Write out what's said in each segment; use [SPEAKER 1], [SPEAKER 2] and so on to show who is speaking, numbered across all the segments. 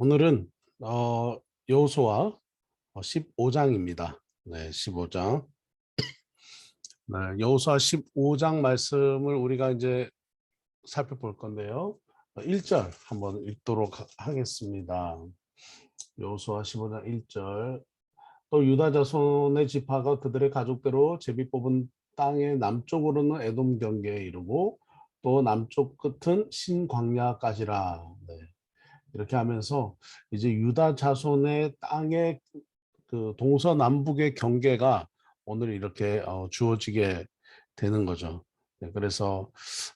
[SPEAKER 1] 오늘은 어, 여호수아 15장입니다. 네, 15장. 네, 여호수아 15장 말씀을 우리가 이제 살펴볼 건데요. 1절 한번 읽도록 하- 하겠습니다. 여호수아 15장 1절. 또 유다 자손의 지파가 그들의 가족대로 제비 뽑은 땅의 남쪽으로는 에돔 경계에 이르고 또 남쪽 끝은 신광야까지라. 네. 이렇게 하면서 이제 유다 자손의 땅의 그 동서남북의 경계가 오늘 이렇게 어, 주어지게 되는 거죠. 네, 그래서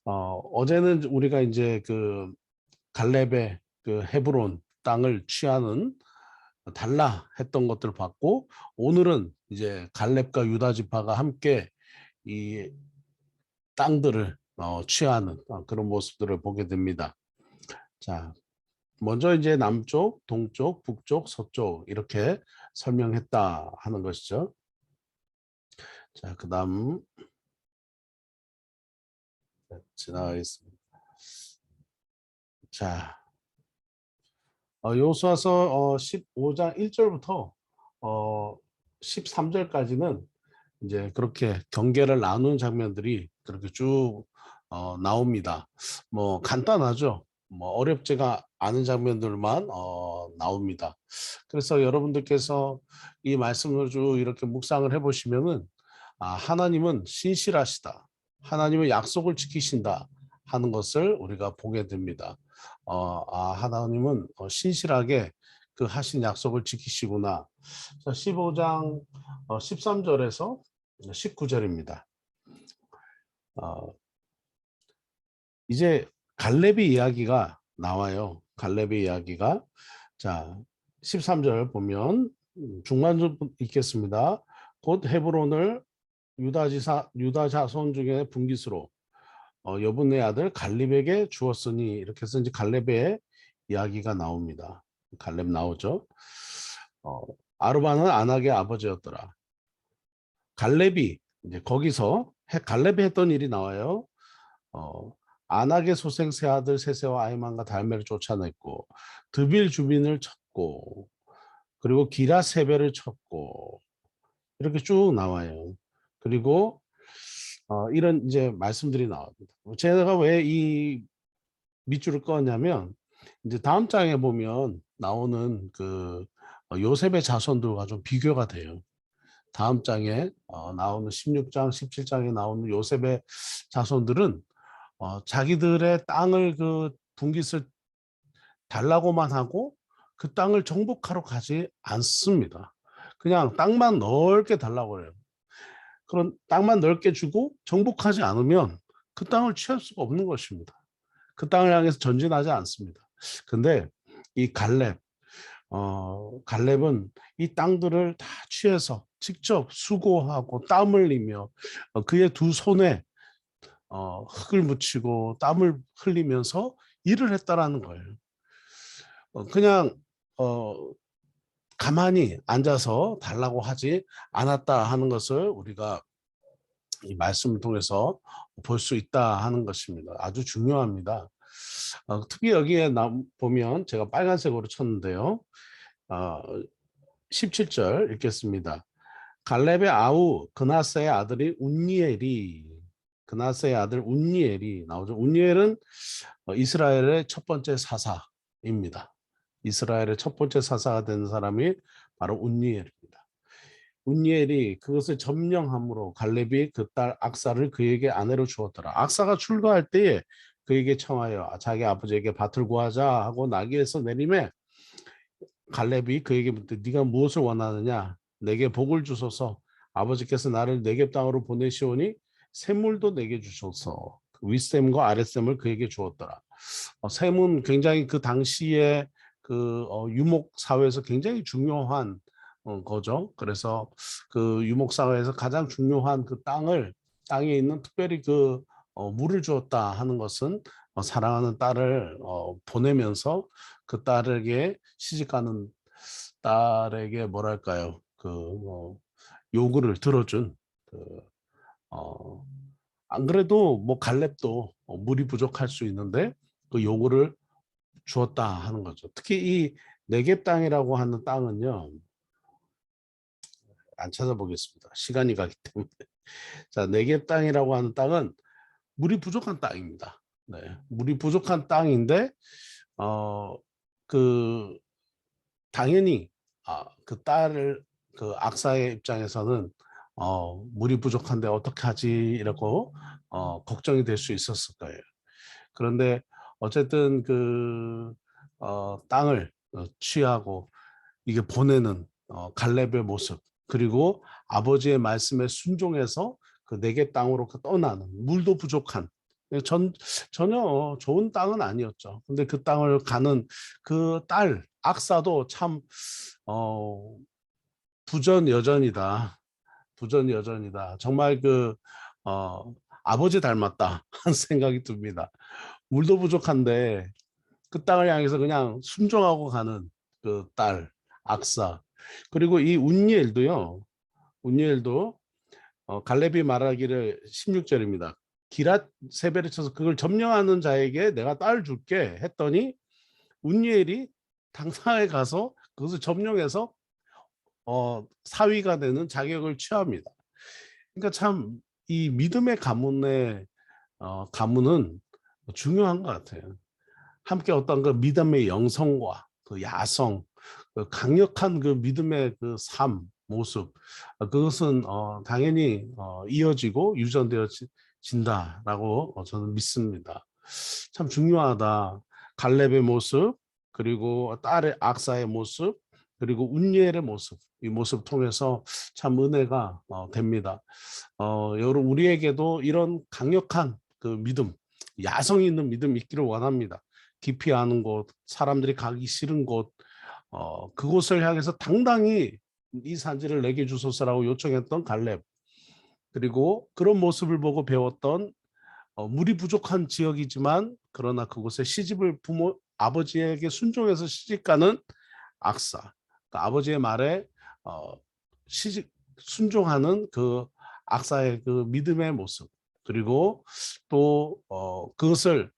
[SPEAKER 1] 어, 어제는 우리가 이제 그 갈렙의 그 헤브론 땅을 취하는 달라 했던 것들을 봤고 오늘은 이제 갈렙과 유다 지파가 함께 이 땅들을 어, 취하는 어, 그런 모습들을 보게 됩니다. 자, 먼저 이제 남쪽, 동쪽, 북쪽, 서쪽 이렇게 설명했다 하는 것이죠. 자, 그 다음 네, 지나가겠습니다. 자, 어, 요수아서 어, 15장 1절부터 어, 13절까지는 이제 그렇게 경계를 나누는 장면들이 그렇게 쭉 어, 나옵니다. 뭐 간단하죠. 뭐 어렵지가 않은 장면들만 어, 나옵니다. 그래서 여러분들께서 이 말씀을 쭉 이렇게 묵상을 해보시면은 아, 하나님은 신실하시다. 하나님은 약속을 지키신다 하는 것을 우리가 보게 됩니다. 어, 아, 하나님은 어, 신실하게 그 하신 약속을 지키시구나. 자, 15장 어, 13절에서 19절입니다. 어, 이제 갈렙의 이야기가 나와요. 갈렙의 이야기가 자 13절 보면 음, 중간절 읽겠습니다. 곧 헤브론을 유다 지사 유다 자손 중에 분기스로 어, 여분의 아들 갈렙에게 주었으니 이렇게 해서 이제 갈렙의 이야기가 나옵니다. 갈렙 나오죠. 어, 아르바는 안악의 아버지였더라. 갈렙이 이제 거기서 해- 갈렙이 했던 일이 나와요. 어, 안악의 소생 세 아들 세세와 아이만과 달메를 쫓아냈고 드빌 주민을 쳤고 그리고 기라 세베를 쳤고 이렇게 쭉 나와요. 그리고 어, 이런 이제 말씀들이 나옵니다. 제가 왜 이 밑줄을 꺼냐면 이제 다음 장에 보면 나오는 그 어, 요셉의 자손들과 좀 비교가 돼요. 다음 장에 어, 나오는 16장, 17장에 나오는 요셉의 자손들은 어, 자기들의 땅을 그 분깃을 달라고만 하고 그 땅을 정복하러 가지 않습니다. 그냥 땅만 넓게 달라고 해요. 그런 땅만 넓게 주고 정복하지 않으면 그 땅을 취할 수가 없는 것입니다. 그 땅을 향해서 전진하지 않습니다. 근데 이 갈렙, 어, 갈렙은 이 땅들을 다 취해서 직접 수고하고 땀 흘리며 어, 그의 두 손에 어, 흙을 묻히고 땀을 흘리면서 일을 했다라는 거예요. 어, 그냥 어, 가만히 앉아서 달라고 하지 않았다 하는 것을 우리가 이 말씀을 통해서 볼 수 있다 하는 것입니다. 아주 중요합니다. 어, 특히 여기에 나, 보면 제가 빨간색으로 쳤는데요. 어, 17절 읽겠습니다. 갈렙의 아우 그나스의 아들이 운니엘이 그나스의 아들 운니엘이 나오죠. 운니엘은 어, 이스라엘의 첫 번째 사사입니다. 이스라엘의 첫 번째 사사가 된 사람이 바로 운니엘입니다. 운니엘이 그것을 점령함으로 갈렙이 그 딸 악사를 그에게 아내로 주었더라. 악사가 출가할 때에 그에게 청하여 자기 아버지에게 밭을 구하자 하고 나귀에서 내림에 갈렙이 그에게 묻되 네가 무엇을 원하느냐 내게 복을 주소서 아버지께서 나를 내게 땅으로 보내시오니 샘물도 내게 주소서 그 윗샘과 아랫샘을 그에게 주었더라. 어, 샘은 굉장히 그 당시에 그 어, 유목 사회에서 굉장히 중요한 어, 거죠. 그래서 그 유목 사회에서 가장 중요한 그 땅을 땅에 있는 특별히 그 어, 물을 주었다 하는 것은 어, 사랑하는 딸을 어, 보내면서 그 딸에게 시집가는 딸에게 뭐랄까요 그 뭐, 요구를 들어준 그, 어, 안 그래도 뭐 갈렙도 어, 물이 부족할 수 있는데 그 요구를 주었다 하는 거죠. 특히 이 네겝 땅이라고 하는 땅은요. 안 찾아보겠습니다. 시간이 가기 때문에. 자, 네겝 땅이라고 하는 땅은 물이 부족한 땅입니다. 네, 물이 부족한 땅인데 어 그 당연히 아, 그 딸을 그 악사의 입장에서는 어 물이 부족한데 어떻게 하지 이러고 어 걱정이 될 수 있었을 거예요. 그런데 어쨌든 그 어, 땅을 어, 취하고 이게 보내는 어, 갈렙의 모습 그리고 아버지의 말씀에 순종해서 그 내게 땅으로 그 떠나는 물도 부족한 전 전혀 좋은 땅은 아니었죠. 근데 그 땅을 가는 그 딸 악사도 참 어, 부전 여전이다. 부전여전이다. 정말 그 어, 아버지 닮았다 하는 생각이 듭니다. 물도 부족한데 그 땅을 향해서 그냥 순종하고 가는 그 딸 악사 그리고 이 운니엘도요. 운니엘도 어, 갈렙이 말하기를 16절입니다. 기랏 세배를 쳐서 그걸 점령하는 자에게 내가 딸 줄게 했더니 운니엘이 당사에 가서 그것을 점령해서 어, 사위가 되는 자격을 취합니다. 그러니까 참 이 믿음의 가문의 어, 가문은 중요한 것 같아요. 함께 어떤 그 믿음의 영성과 그 야성, 그 강력한 그 믿음의 그 삶, 모습, 어, 그것은 어, 당연히 어, 이어지고 유전되어진다라고 어, 저는 믿습니다. 참 중요하다. 갈렙의 모습, 그리고 딸의 악사의 모습, 그리고 운예의 모습, 이 모습 통해서 참 은혜가 어, 됩니다. 어, 여러분 우리에게도 이런 강력한 그 믿음, 야성 있는 믿음 있기를 원합니다. 깊이 아는 곳, 사람들이 가기 싫은 곳, 어, 그곳을 향해서 당당히 이 산지를 내게 주소서라고 요청했던 갈렙. 그리고 그런 모습을 보고 배웠던 어, 물이 부족한 지역이지만 그러나 그곳에 시집을 부모 아버지에게 순종해서 시집가는 악사. 그 아버지의 말에 어, 시집 순종하는 그 악사의 그 믿음의 모습. 그리고 또 어, 그것을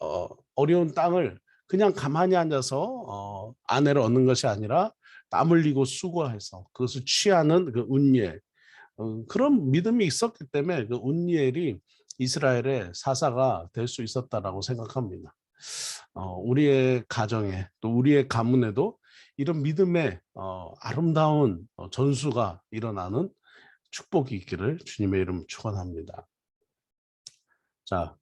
[SPEAKER 1] 어, 어려운 땅을 그냥 가만히 앉아서 어, 아내를 얻는 것이 아니라 땀 흘리고 수고해서 그것을 취하는 그 운예 어, 그런 믿음이 있었기 때문에 그 운예엘이 이스라엘의 사사가 될 수 있었다라고 생각합니다. 어, 우리의 가정에 또 우리의 가문에도 이런 믿음의 어, 아름다운 어, 전수가 일어나는 축복이 있기를 주님의 이름 축원합니다. 자,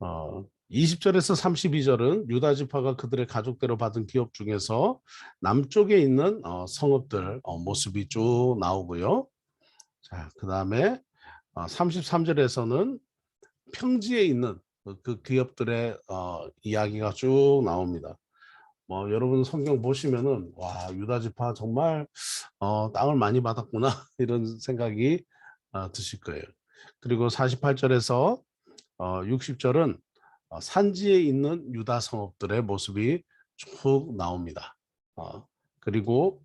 [SPEAKER 1] 어, 20절에서 32절은 유다 지파가 그들의 가족대로 받은 기업 중에서 남쪽에 있는 어, 성읍들 어, 모습이 쭉 나오고요. 자, 그 다음에 어, 33절에서는 평지에 있는 그, 그 기업들의 어, 이야기가 쭉 나옵니다. 뭐 여러분 성경 보시면은 와 유다 지파 정말 어, 땅을 많이 받았구나 이런 생각이 어, 드실 거예요. 그리고 48절에서 어, 60절은 어, 산지에 있는 유다 성읍들의 모습이 쭉 나옵니다. 어, 그리고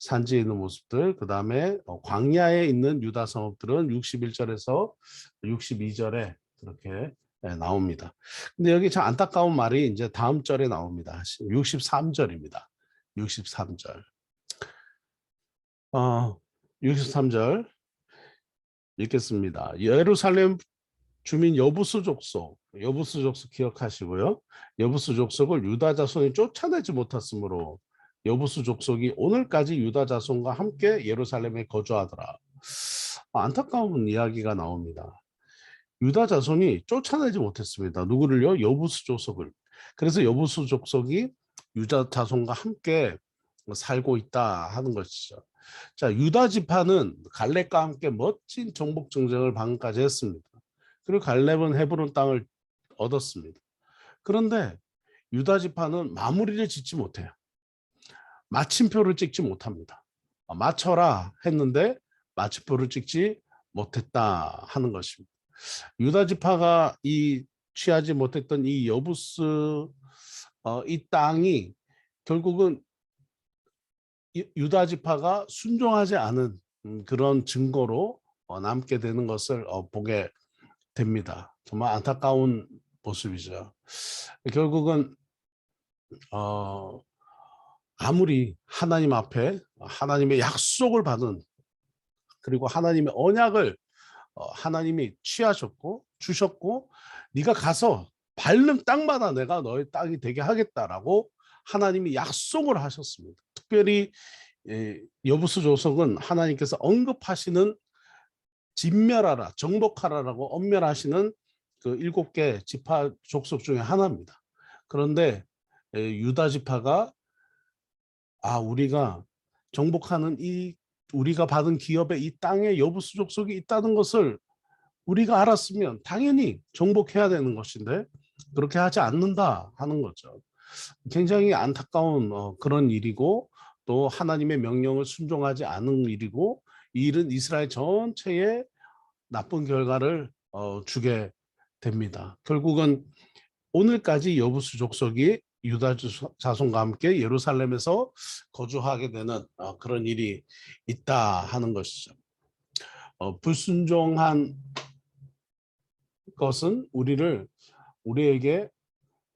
[SPEAKER 1] 산지에 있는 모습들, 그 다음에 어, 광야에 있는 유다 성읍들은 61절에서 62절에 그렇게 예, 나옵니다. 근데 여기 참 안타까운 말이 이제 다음 절에 나옵니다. 63절입니다. 63절. 어, 63절 읽겠습니다. 예루살렘 주민 여부수 족속, 여부수 족속 기억하시고요. 여부수 족속을 유다 자손이 쫓아내지 못했으므로 여부수 족속이 오늘까지 유다 자손과 함께 예루살렘에 거주하더라. 안타까운 이야기가 나옵니다. 유다 자손이 쫓아내지 못했습니다. 누구를요? 여부수 족속을. 그래서 여부수 족속이 유다 자손과 함께 살고 있다 하는 것이죠. 자, 유다 지파는 갈렙과 함께 멋진 정복 정쟁을 방금까지 했습니다. 그리고 갈렙은 헤브론 땅을 얻었습니다. 그런데 유다 지파는 마무리를 짓지 못해요. 마침표를 찍지 못합니다. 아, 맞춰라 했는데 마침표를 찍지 못했다 하는 것입니다. 유다 지파가 이 취하지 못했던 이 여부스 어, 이 땅이 결국은 유다 지파가 순종하지 않은 음, 그런 증거로 어, 남게 되는 것을 어, 보게 됩니다. 정말 안타까운 모습이죠. 결국은 어, 아무리 하나님 앞에 하나님의 약속을 받은 그리고 하나님의 언약을 어, 하나님이 취하셨고 주셨고 네가 가서 밟는 땅마다 내가 너의 땅이 되게 하겠다라고 하나님이 약속을 하셨습니다. 특별히 예, 여부수 조석은 하나님께서 언급하시는 진멸하라, 정복하라라고 엄멸하시는 그 일곱 개 지파 족속 중에 하나입니다. 그런데 예, 유다 지파가 아 우리가 정복하는 이 우리가 받은 기업의 이 땅에 여부수 족속이 있다는 것을 우리가 알았으면 당연히 정복해야 되는 것인데 그렇게 하지 않는다 하는 거죠. 굉장히 안타까운 어, 그런 일이고 또 하나님의 명령을 순종하지 않은 일이고 이 일은 이스라엘 전체에 나쁜 결과를 어, 주게 됩니다. 결국은 오늘까지 여부수 족속이 유다 자손과 함께 예루살렘에서 거주하게 되는 어, 그런 일이 있다 하는 것이죠. 어, 불순종한 것은 우리를 우리에게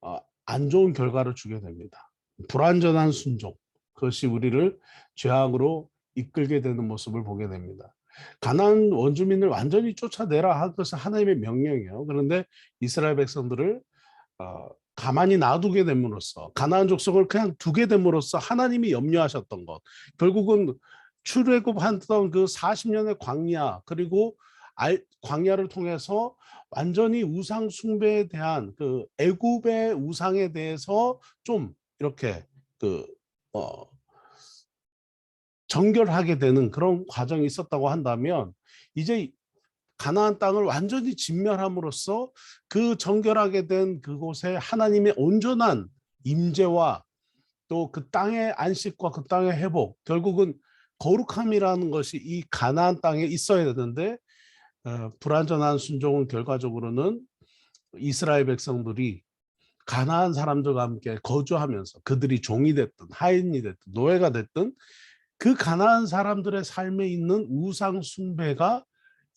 [SPEAKER 1] 어, 안 좋은 결과를 주게 됩니다. 불완전한 순종 그것이 우리를 죄악으로 이끌게 되는 모습을 보게 됩니다. 가나안 원주민을 완전히 쫓아내라 한 것은 하나님의 명령이에요. 그런데 이스라엘 백성들을 어, 가만히 놔두게 됨으로써 가나안 족속을 그냥 두게 됨으로써 하나님이 염려하셨던 것 결국은 출애굽했던 그 40년의 광야 그리고 알, 광야를 통해서 완전히 우상 숭배에 대한 그 애굽의 우상에 대해서 좀 이렇게 그 어, 정결하게 되는 그런 과정이 있었다고 한다면 이제 가나안 땅을 완전히 진멸함으로써 그 정결하게 된 그곳에 하나님의 온전한 임재와 또 그 땅의 안식과 그 땅의 회복 결국은 거룩함이라는 것이 이 가나안 땅에 있어야 되는데 어, 불완전한 순종은 결과적으로는 이스라엘 백성들이 가나안 사람들과 함께 거주하면서 그들이 종이 됐든 하인이 됐든 노예가 됐든 그 가나안 사람들의 삶에 있는 우상 숭배가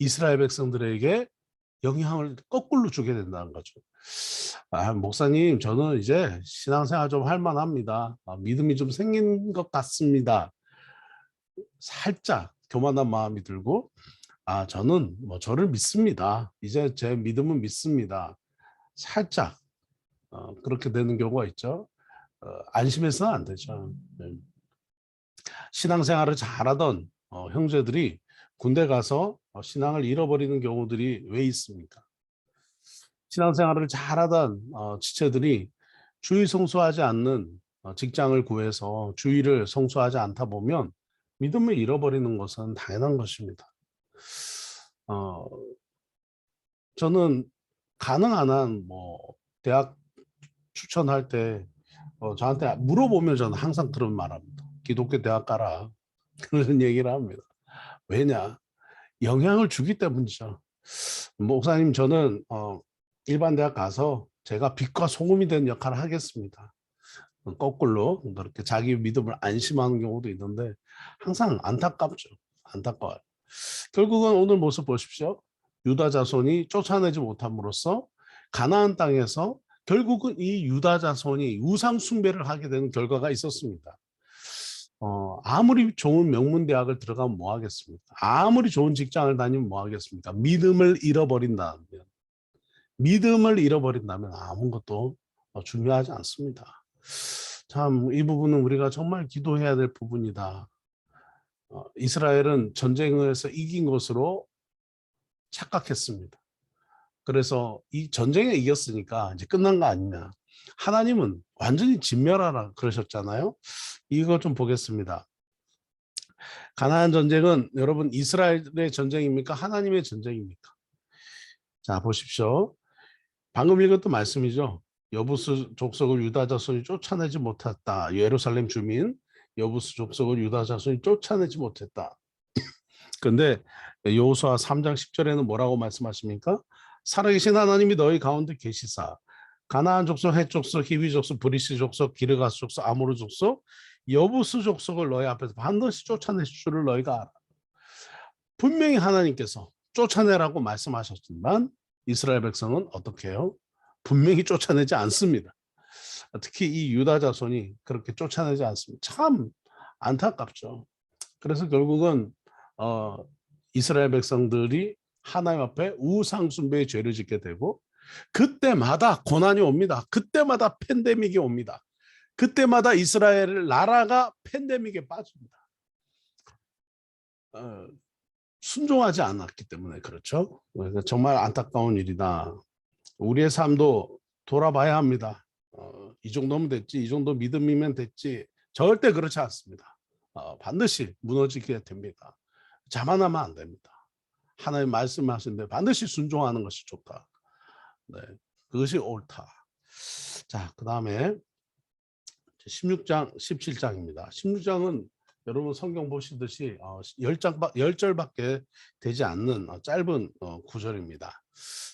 [SPEAKER 1] 이스라엘 백성들에게 영향을 거꾸로 주게 된다는 거죠. 아, 목사님, 저는 이제 신앙생활 좀 할 만합니다. 아, 믿음이 좀 생긴 것 같습니다. 살짝 교만한 마음이 들고, 아, 저는 뭐 저를 믿습니다. 이제 제 믿음은 믿습니다. 살짝 어, 그렇게 되는 경우가 있죠. 어, 안심해서는 안 되죠. 네. 신앙생활을 잘하던 어, 형제들이 군대 가서 어, 신앙을 잃어버리는 경우들이 왜 있습니까? 신앙생활을 잘하던 어, 지체들이 주의 성수하지 않는 어, 직장을 구해서 주의를 성수하지 않다 보면 믿음을 잃어버리는 것은 당연한 것입니다. 어, 저는 가능한 한 뭐 대학 추천할 때 어, 저한테 물어보면 저는 항상 그런 말합니다. 기독교 대학 가라 그런 얘기를 합니다. 왜냐 영향을 주기 때문이죠. 목사님 저는 어, 일반 대학 가서 제가 빛과 소금이 된 역할을 하겠습니다. 거꾸로 그렇게 자기 믿음을 안심하는 경우도 있는데 항상 안타깝죠. 안타까워요. 결국은 오늘 모습 보십시오. 유다 자손이 쫓아내지 못함으로써 가나안 땅에서 결국은 이 유다 자손이 우상 숭배를 하게 되는 결과가 있었습니다. 어, 아무리 좋은 명문 대학을 들어가면 뭐 하겠습니까? 아무리 좋은 직장을 다니면 뭐 하겠습니까? 믿음을 잃어버린다면 믿음을 잃어버린다면 아무것도 어, 중요하지 않습니다. 참 이 부분은 우리가 정말 기도해야 될 부분이다. 어, 이스라엘은 전쟁에서 이긴 것으로 착각했습니다. 그래서 이 전쟁에 이겼으니까 이제 끝난 거 아니냐. 하나님은 완전히 진멸하라 그러셨잖아요. 이거 좀 보겠습니다. 가나안 전쟁은 여러분 이스라엘의 전쟁입니까? 하나님의 전쟁입니까? 자 보십시오. 방금 읽었던 말씀이죠. 여부스 족속을 유다 자손이 쫓아내지 못했다. 예루살렘 주민 여부스 족속을 유다 자손이 쫓아내지 못했다. 근데 여호수아 3장 10절에는 뭐라고 말씀하십니까? 살아계신 하나님이 너희 가운데 계시사 가나안 족속, 헷 족속, 히위 족속, 브리스 족속, 기르가스 족속, 아모르 족속, 여부스 족속을 너희 앞에서 반드시 쫓아내실 줄을 너희가 알아. 분명히 하나님께서 쫓아내라고 말씀하셨지만 이스라엘 백성은 어떻게 해요? 분명히 쫓아내지 않습니다. 특히 이 유다 자손이 그렇게 쫓아내지 않습니다. 참 안타깝죠. 그래서 결국은 어, 이스라엘 백성들이 하나님 앞에 우상 숭배의 죄를 짓게 되고 그때마다 고난이 옵니다. 그때마다 팬데믹이 옵니다. 그때마다 이스라엘 나라가 팬데믹에 빠집니다. 어, 순종하지 않았기 때문에 그렇죠. 정말 안타까운 일이다. 우리의 삶도 돌아봐야 합니다. 어, 이 정도면 됐지, 이 정도 믿음이면 됐지. 절대 그렇지 않습니다. 어, 반드시 무너지게 됩니다. 자만하면 안 됩니다. 하나님 말씀하신 데 반드시 순종하는 것이 좋다. 네, 그것이 옳다. 자, 그 다음에 16장, 17장입니다. 16장은 여러분 성경 보시듯이 어, 10장, 10절밖에 되지 않는 어, 짧은 어, 구절입니다.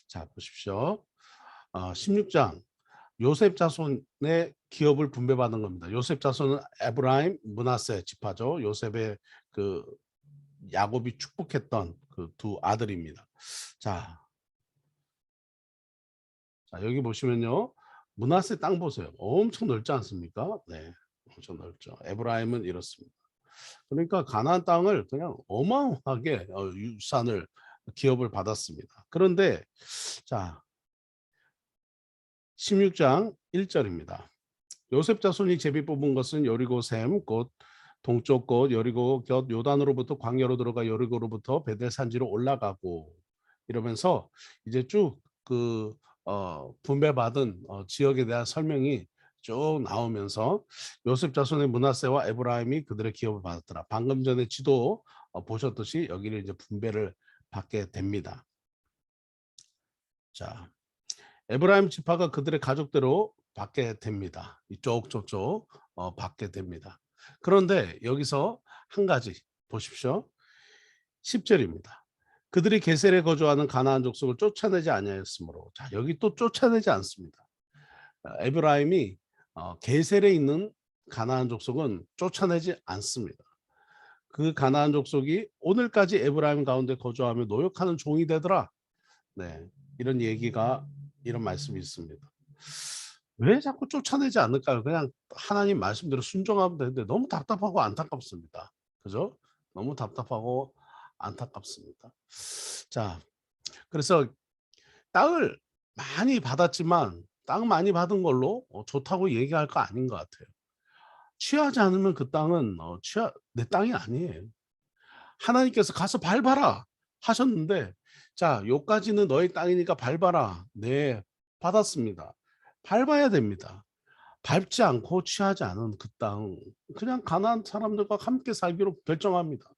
[SPEAKER 1] 자, 보십시오. 어, 16장 요셉 자손의 기업을 분배받은 겁니다. 요셉 자손은 에브라임, 문하세 지파죠. 요셉의 그 야곱이 축복했던 그 두 아들입니다. 자, 자 여기 보시면요. 문하세 땅 보세요. 엄청 넓지 않습니까? 네, 엄청 넓죠. 에브라임은 이렇습니다. 그러니까 가나안 땅을 그냥 어마어마하게 어, 유산을 기업을 받았습니다. 그런데 자 16장 1절입니다. 요셉 자손이 제비 뽑은 것은 여리고 샘곧 동쪽 곳 여리고 곁 요단으로부터 광야로 들어가 여리고로부터 베델 산지로 올라가고 이러면서 이제 쭉그 어, 분배받은 어, 지역에 대한 설명이 쭉 나오면서 요셉 자손의 문하세와 에브라임이 그들의 기업을 받았더라. 방금 전에 지도 어, 보셨듯이 여기를 이제 분배를 받게 됩니다. 자, 에브라임 지파가 그들의 가족대로 받게 됩니다. 이쪽 저쪽 어, 받게 됩니다. 그런데 여기서 한 가지 보십시오. 10절입니다. 그들이 게셀에 거주하는 가나안 족속을 쫓아내지 아니하였으므로 자 여기 또 쫓아내지 않습니다. 어, 에브라임이 어, 게셀에 있는 가나안 족속은 쫓아내지 않습니다. 그 가나안 족속이 오늘까지 에브라임 가운데 거주하며 노역하는 종이 되더라. 네, 이런 얘기가 이런 말씀이 있습니다. 왜 자꾸 쫓아내지 않을까요? 그냥 하나님 말씀대로 순종하면 되는데 너무 답답하고 안타깝습니다. 그죠? 너무 답답하고 안타깝습니다. 자, 그래서 땅을 많이 받았지만 땅 많이 받은 걸로 어, 좋다고 얘기할 거 아닌 것 같아요. 취하지 않으면 그 땅은 어, 취하 내 땅이 아니에요. 하나님께서 가서 밟아라 하셨는데 자, 요까지는 너의 땅이니까 밟아라. 네, 받았습니다. 밟아야 됩니다. 밟지 않고 취하지 않은 그 땅, 그냥 가난한 사람들과 함께 살기로 결정합니다.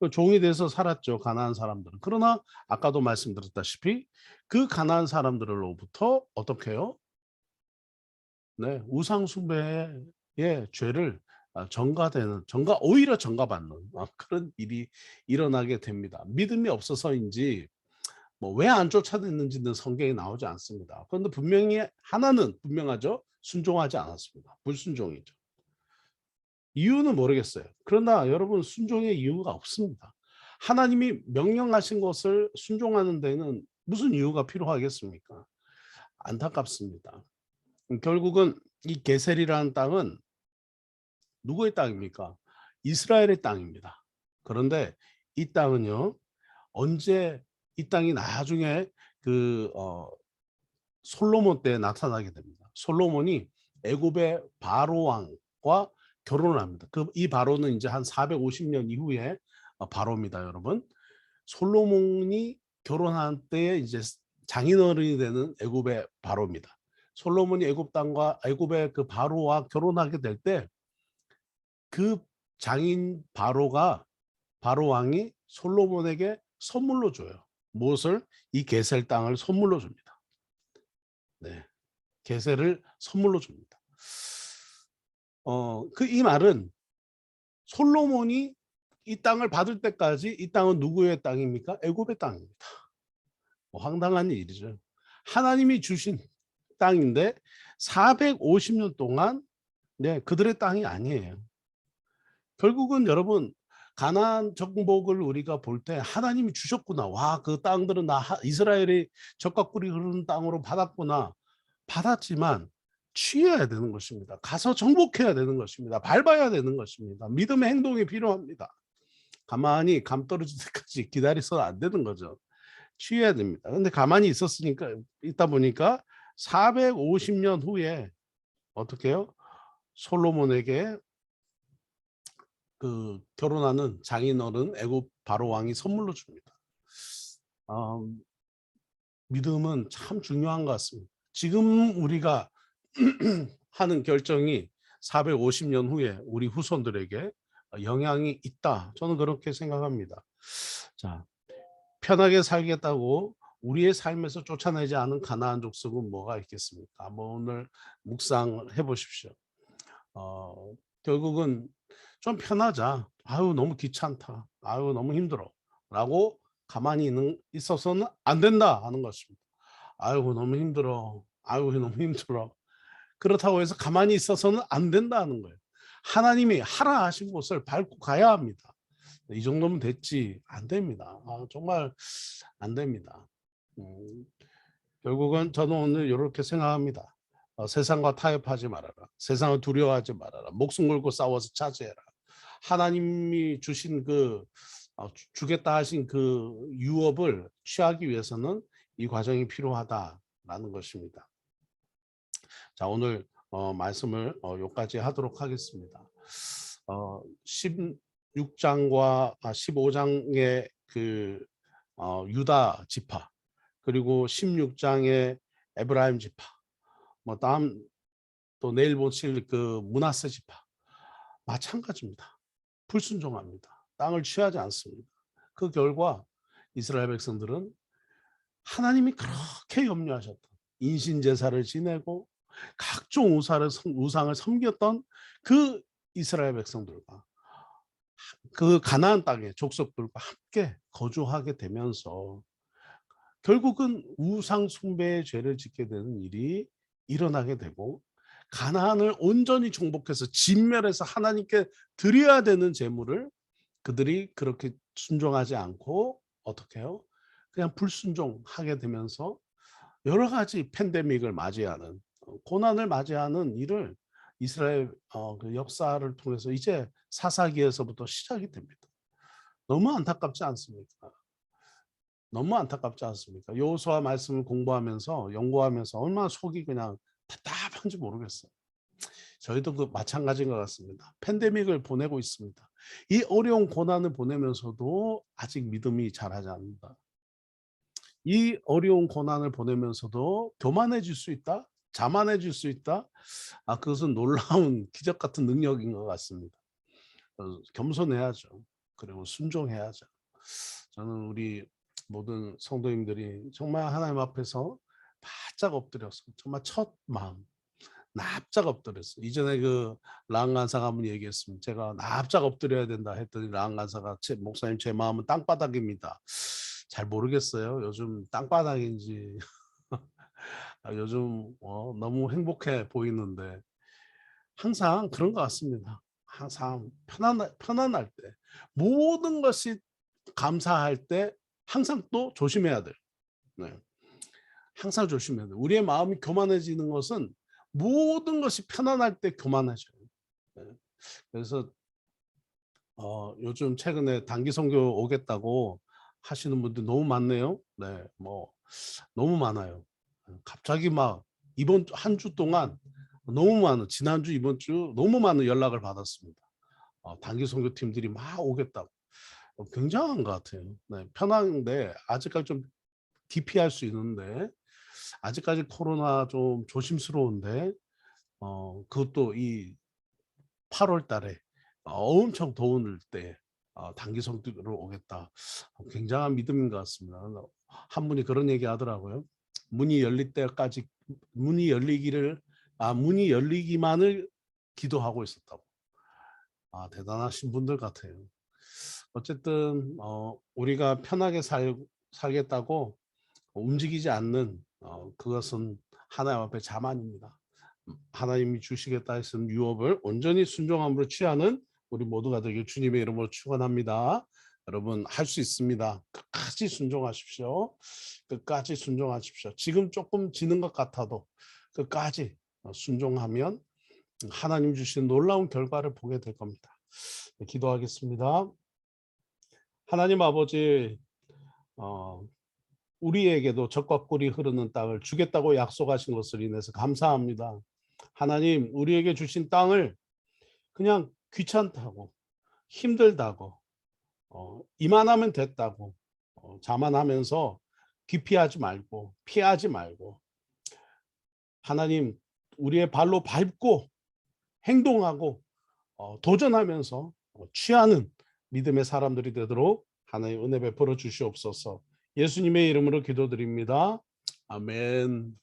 [SPEAKER 1] 그 종이 돼서 살았죠. 가난한 사람들은. 그러나 아까도 말씀드렸다시피 그 가난한 사람들로부터 어떻게 해요? 네, 우상 숭배의 죄를 아, 전가되는, 전가 오히려 전가받는 아, 그런 일이 일어나게 됩니다. 믿음이 없어서인지 뭐 왜 안 쫓아냈는지는 성경에 나오지 않습니다. 그런데 분명히 하나는 분명하죠. 순종하지 않았습니다. 불순종이죠. 이유는 모르겠어요. 그러나 여러분 순종의 이유가 없습니다. 하나님이 명령하신 것을 순종하는 데는 무슨 이유가 필요하겠습니까? 안타깝습니다. 결국은 이 게셀이라는 땅은 누구의 땅입니까? 이스라엘의 땅입니다. 그런데 이 땅은요, 언제 이 땅이 나중에 그 어, 솔로몬 때 나타나게 됩니다. 솔로몬이 애굽의 바로 왕과 결혼을 합니다. 그 이 바로는 이제 한 450년 이후에 어, 바로입니다, 여러분. 솔로몬이 결혼한 때에 이제 장인어른이 되는 애굽의 바로입니다. 솔로몬이 애굽 땅과 애굽의 그 바로와 결혼하게 될 때 그 장인 바로가 바로 왕이 솔로몬에게 선물로 줘요. 무엇을? 이 게셀 땅을 선물로 줍니다. 네. 게셀을 선물로 줍니다. 어, 그 이 말은 솔로몬이 이 땅을 받을 때까지 이 땅은 누구의 땅입니까? 애굽의 땅입니다. 뭐 황당한 일이죠. 하나님이 주신 땅인데 450년 동안 네, 그들의 땅이 아니에요. 결국은 여러분 가나안 정복을 우리가 볼 때 하나님이 주셨구나. 와, 그 땅들은 나 이스라엘이 적과 꿀이 흐르는 땅으로 받았구나. 받았지만 취해야 되는 것입니다. 가서 정복해야 되는 것입니다. 밟아야 되는 것입니다. 믿음의 행동이 필요합니다. 가만히 감 떨어질 때까지 기다려서는 안 되는 거죠. 취해야 됩니다. 근데 가만히 있었으니까 있다 보니까 450년 후에 어떻게 해요? 솔로몬에게 그 결혼하는 장인어른 애굽 바로 왕이 선물로 줍니다. 어, 믿음은 참 중요한 것 같습니다. 지금 우리가 하는 결정이 450년 후에 우리 후손들에게 영향이 있다. 저는 그렇게 생각합니다. 자, 편하게 살겠다고 우리의 삶에서 쫓아내지 않은 가나안 족속은 뭐가 있겠습니까? 한번 오늘 묵상해 보십시오. 어, 결국은 좀 편하자. 아유 너무 귀찮다. 아유 너무 힘들어. 라고 가만히 있는 있어서는 안 된다 하는 것입니다. 아이고 너무 힘들어. 아이고 너무 힘들어. 그렇다고 해서 가만히 있어서는 안 된다는 거예요. 하나님이 하라 하신 곳을 밟고 가야 합니다. 이 정도면 됐지 안 됩니다. 아, 정말 안 됩니다. 음, 결국은 저는 오늘 이렇게 생각합니다. 어, 세상과 타협하지 말아라. 세상을 두려워하지 말아라. 목숨 걸고 싸워서 차지해라. 하나님이 주신 그 어, 주- 주겠다 하신 그 유업을 취하기 위해서는 이 과정이 필요하다라는 것입니다. 자 오늘 어, 말씀을 어, 여기까지 하도록 하겠습니다. 어, 16장과 아, 15장의 그 어, 유다 지파 그리고 16장의 에브라임 지파 뭐 다음 또 내일 보실 그 문하세 지파 마찬가지입니다. 불순종합니다. 땅을 취하지 않습니다. 그 결과 이스라엘 백성들은 하나님이 그렇게 염려하셨던 인신 제사를 지내고 각종 우상을, 섬- 우상을 섬겼던 그 이스라엘 백성들과 그 가나안 땅의 족속들과 함께 거주하게 되면서 결국은 우상 숭배의 죄를 짓게 되는 일이 일어나게 되고 가나안을 온전히 정복해서 진멸해서 하나님께 드려야 되는 제물을 그들이 그렇게 순종하지 않고 어떻게 해요? 그냥 불순종하게 되면서 여러 가지 팬데믹을 맞이하는 어, 고난을 맞이하는 일을 이스라엘 어, 그 역사를 통해서 이제 사사기에서부터 시작이 됩니다. 너무 안타깝지 않습니까? 너무 안타깝지 않습니까? 여호수아 말씀을 공부하면서 연구하면서 얼마나 속이 그냥 답답한지 모르겠어요. 저희도 그 마찬가지인 것 같습니다. 팬데믹을 보내고 있습니다. 이 어려운 고난을 보내면서도 아직 믿음이 자라지 않는다. 이 어려운 고난을 보내면서도 교만해질 수 있다, 자만해질 수 있다. 아 그것은 놀라운 기적 같은 능력인 것 같습니다. 어, 겸손해야죠. 그리고 순종해야죠. 저는 우리 모든 성도님들이 정말 하나님 앞에서 바짝 엎드려서 정말 첫 마음 납작 엎드렸어. 이전에 그랑 간사가 한번 얘기했습니다. 제가 납작 엎드려야 된다 했더니 랑 간사가 제, 목사님 제 마음은 땅바닥입니다. 잘 모르겠어요. 요즘 땅바닥인지 아, 요즘 어, 너무 행복해 보이는데 항상 그런 것 같습니다. 항상 편안 편안할 때 모든 것이 감사할 때 항상 또 조심해야 돼요. 네. 항상 조심해야 돼요. 우리의 마음이 교만해지는 것은 모든 것이 편안할 때 교만해져요. 네. 그래서 어, 요즘 최근에 단기 선교 오겠다고 하시는 분들 너무 많네요. 네, 뭐 너무 많아요. 갑자기 막 이번 한 주 동안 너무 많은 지난주 이번 주 너무 많은 연락을 받았습니다. 어, 단기 선교 팀들이 막 오겠다고 어, 굉장한 것 같아요. 네, 편한데 아직까지 좀 기피할 수 있는데 아직까지 코로나 좀 조심스러운데 어 그것도 이 8월 달에 어, 엄청 더운 때 어, 단기 성도로 오겠다. 어, 굉장한 믿음인 것 같습니다. 한 분이 그런 얘기 하더라고요. 문이 열릴 때까지 문이 열리기를 아 문이 열리기만을 기도하고 있었다고. 아 대단하신 분들 같아요. 어쨌든 어, 우리가 편하게 살, 살겠다고 움직이지 않는 어, 그것은 하나님 앞에 자만입니다. 음, 하나님이 주시겠다 했은 유업을 온전히 순종함으로 취하는 우리 모두가 되길 주님의 이름으로 축원합니다. 여러분 할 수 있습니다. 끝까지 순종하십시오. 끝까지 순종하십시오. 지금 조금 지는 것 같아도 끝까지 어, 순종하면 하나님 주신 놀라운 결과를 보게 될 겁니다. 네, 기도하겠습니다. 하나님 아버지, 어, 우리에게도 적과 꿀이 흐르는 땅을 주겠다고 약속하신 것을 인해서 감사합니다. 하나님, 우리에게 주신 땅을 그냥 귀찮다고, 힘들다고, 어, 이만하면 됐다고, 어, 자만하면서 기피하지 말고, 피하지 말고, 하나님, 우리의 발로 밟고, 행동하고, 어, 도전하면서 어, 취하는 믿음의 사람들이 되도록 하나님 은혜 베풀어 주시옵소서. 예수님의 이름으로 기도드립니다. 아멘.